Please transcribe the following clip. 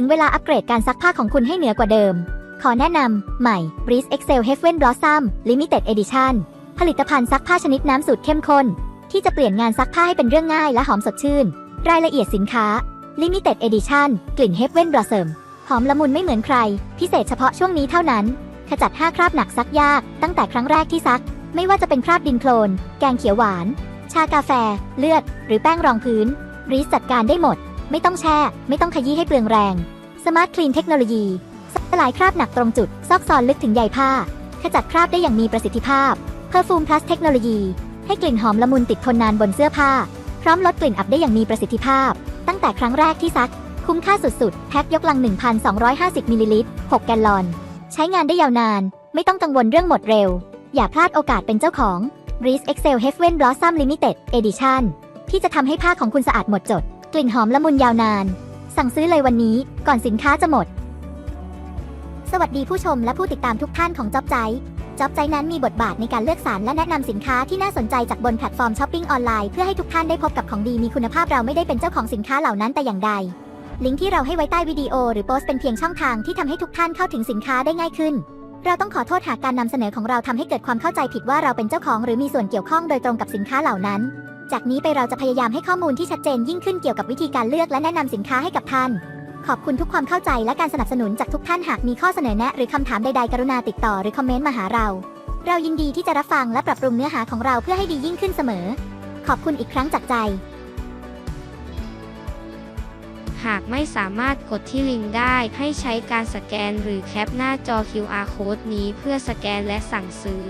ถึงเวลาอัปเกรดการซักผ้าของคุณให้เหนือกว่าเดิม ขอแนะนำใหม่ Breeze Excel Heaven Blossom Limited Edition ผลิตภัณฑ์ซักผ้าชนิดน้ำสูตรเข้มข้น ที่จะเปลี่ยนงานซักผ้าให้เป็นเรื่องง่ายและหอมสดชื่น รายละเอียดสินค้า Limited Edition กลิ่น Heaven Blossom หอมละมุนไม่เหมือนใคร พิเศษเฉพาะช่วงนี้เท่านั้น ขจัด 5 คราบหนักซักยาก ตั้งแต่ครั้งแรกที่ซัก ไม่ว่าจะเป็นคราบดินโคลน แกงเขียวหวาน ชากาแฟ เลือด หรือแป้งรองพื้นรีสจัดการได้หมด ไม่ต้องแช่ ไม่ต้องขยี้ให้เปลืองแรง Smart Clean เทคโนโลยีสลายคราบหนักตรงจุด ซอกซอนลึกถึงใยผ้า ขจัดคราบได้อย่างมีประสิทธิภาพ Perfume Plus เทคโนโลยี ให้กลิ่นหอมละมุนติดทนนานบนเสื้อผ้า พร้อมลดกลิ่นอับได้อย่างมีประสิทธิภาพ ตั้งแต่ครั้งแรกที่ซัก คุ้มค่าสุดๆ แพ็คยกลัง 1,250มิลลิลิตร6แกลลอน ใช้งานได้ยาวนาน ไม่ต้องกังวลเรื่องหมดเร็ว อย่าพลาดโอกาสเป็นเจ้าของ Breeze Excel Heaven Blossom Limited Edition ที่จะทำให้ผ้าของคุณสะอาดหมดจด กลิ่นหอมละมุนยาวนาน สั่งซื้อเลยวันนี้ก่อนสินค้าจะหมด สวัสดีผู้ชมและผู้ติดตามทุกท่านของจ๊อบใจจ๊อบใจนั้นมีบทบาทในการเลือกสรรและแนะนำสินค้าที่น่าสนใจจากบนแพลตฟอร์มช้อปปิ้งออนไลน์เพื่อให้ทุกท่านได้พบกับของดีมีคุณภาพเราไม่ได้เป็นเจ้าของสินค้าเหล่านั้นแต่อย่างใด ลิงก์ที่เราให้ไว้ใต้วิดีโอหรือโพสต์เป็นเพียงช่องทางที่ทำให้ทุกท่านเข้าถึงสินค้าได้ง่ายขึ้น เราต้องขอโทษหากการนำเสนอของเราทำให้เกิดความเข้าใจผิดว่าเราเป็นเจ้าของหรือมีส่วนเกี่ยวข้องโดยตรงกับสินค้าเหล่านั้น จากนี้ไปเราจะพยายามให้ข้อมูลที่ชัดเจนยิ่งขึ้นเกี่ยวกับวิธีการเลือกและแนะนำสินค้าให้กับท่าน ขอบคุณทุกความเข้าใจและการสนับสนุนจากทุกท่านหากมีข้อเสนอแนะ หรือคำถามใดๆ กรุณาติดต่อหรือคอมเมนต์มาหาเรา เรายินดีที่จะรับฟังและปรับปรุงเนื้อหาของเราเพื่อให้ดียิ่งขึ้นเสมอ ขอบคุณอีกครั้งจากใจ หากไม่สามารถกดที่ลิงก์ได้ให้ใช้การสแกนหรือแคปหน้าจอ QR Code นี้เพื่อสแกนและสั่งซื้อ